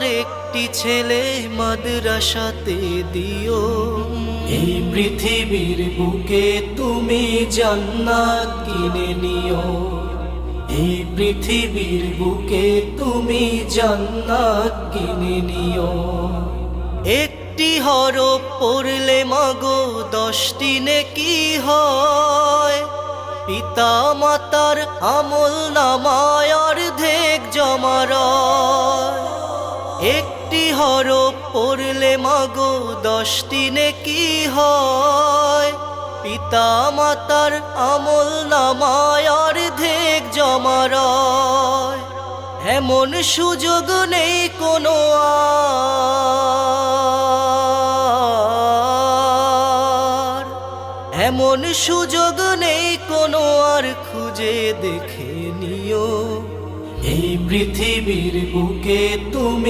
আমার একটি ছেলে মাদ্রাসাতে দিও। এই পৃথিবীর বুকে তুমি জান্নাত কিনে নিও। এই পৃথিবীর বুকে তুমি জান্নাত কিনে নিও। একটি হরফ পড়লে মাগো দশটি নেকি হয়। পিতা মাতার আমল নামায় একটি হরফ পড়লে মাগো দশটি নেকি হয়। পিতা মাতার আমল নামায় অর্ধেক জমার এমন সুযোগ নেই কোনো আর। এমন সুযোগ নেই কোনো আর, খুঁজে দেখে নিও। এই পৃথিবীর বুকে তুমি